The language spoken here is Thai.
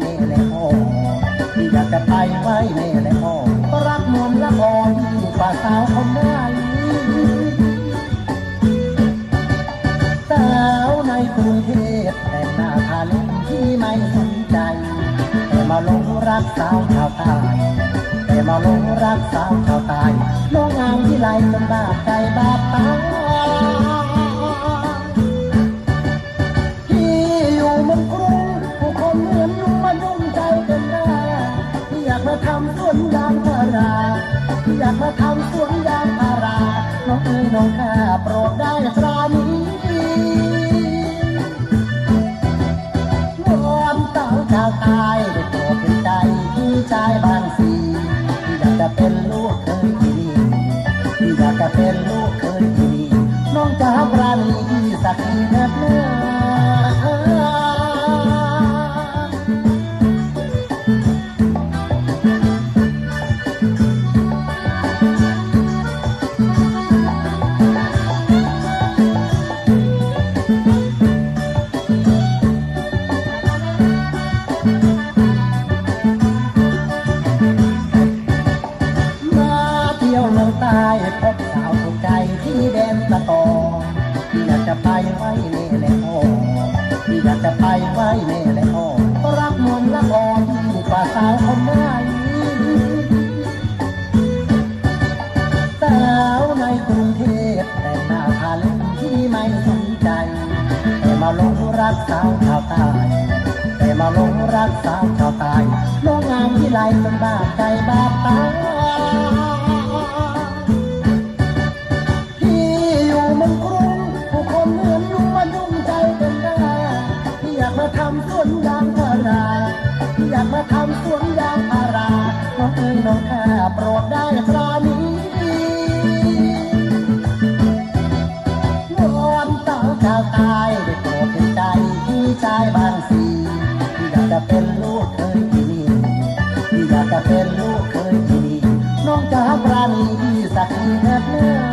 ในแหละพ่อที่อยากจะไปไว้ในแหละพ่อรักนวลละพอที่อยู่ป่าสาวคนได้สาวในกรุงเทพแต่หน้าทาเล่นที่ไม่สนใจ แต่มาลงรักสาวชาวใต้แต่มาลงรักสาวชาวใต้น้องงานที่ไรจนบาดใจบาด อยากมาทำสวนยางพารา น้องเอ๋ยน้องข้าโปรดได้ตราณีวอนเต่าชาวใตายได้โปรดเป็นใจพี่ชายบางสีที่อยากจะเป็นลูกเคยที่นี่ที่อยากจะเป็นลูก ตะกองที่อยากจะไปไว้เน่แหละโอที่อยากจะไปไว้เน่แหละโอรักมนต์ละอ่อนยิ่งกว่าสาวคนไหนสาวในกรุงเทพแต่หน้าทาเล็บที่ไม่สนใจ แต่มาลงรักสาวชาวใต้แต่มาลงรักสาวชาวใต้น้องงามที่ไรจนบาดใจบาดตา ชาวใตายได้โปรดเป็นใจที่ชายบางสีที่อยากจะเป็นลูกเคยที่นี่ที่อยากจะเป็นลูกเคยที่นี่น้องจะปราณีสักทีเถิดเนื้อ